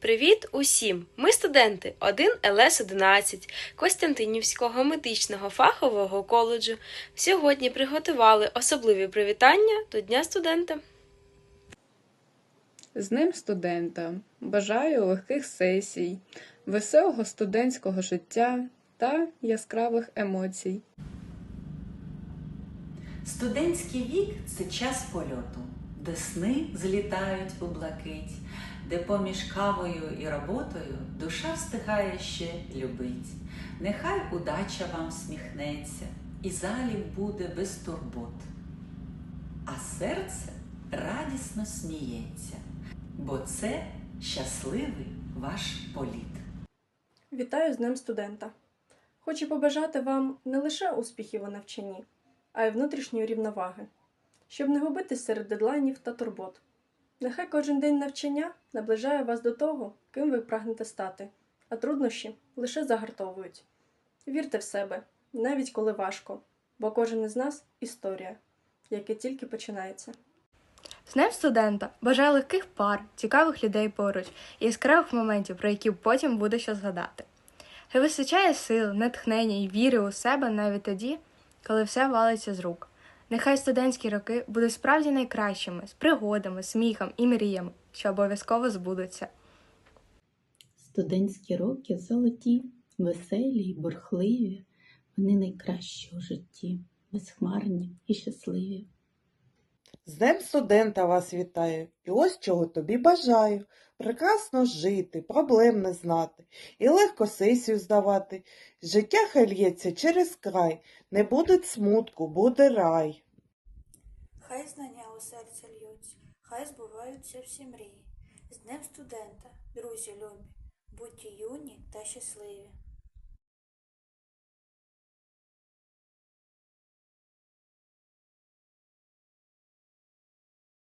Привіт усім! Ми студенти 1 ЛС 11 Костянтинівського медичного фахового коледжу. Сьогодні приготували особливі привітання до Дня студента. З ним студента бажаю легких сесій, веселого студентського життя та яскравих емоцій. Студентський вік це час польоту, де сни злітають у блакить, де поміж кавою і роботою душа встигає ще любить. Нехай удача вам сміхнеться, і залік буде без турбот, а серце радісно сміється, бо це щасливий ваш політ. Вітаю з Днем студента! Хочу побажати вам не лише успіхів у навчанні, а й внутрішньої рівноваги, щоб не губитись серед дедлайнів та турбот. Нехай кожен день навчання наближає вас до того, ким ви прагнете стати, а труднощі лише загартовують. Вірте в себе, навіть коли важко, бо кожен із нас історія, яка тільки починається. З Днем студента бажаю легких пар, цікавих людей поруч і яскравих моментів, про які потім буде що згадати. Хай вистачає сил, натхнення і віри у себе навіть тоді, коли все валиться з рук. Нехай студентські роки будуть справді найкращими, з пригодами, сміхом і мріями, що обов'язково збудуться. Студентські роки золоті, веселі й бурхливі, вони найкращі у житті, безхмарні і щасливі. З Днем студента вас вітаю, і ось чого тобі бажаю. Прекрасно жити, проблем не знати, і легко сесію здавати. Життя хай через край, не буде смутку, буде рай. Хай знання у серце льються, хай збуваються всі мрії. З Днем студента, друзі любі, будьте юні та щасливі.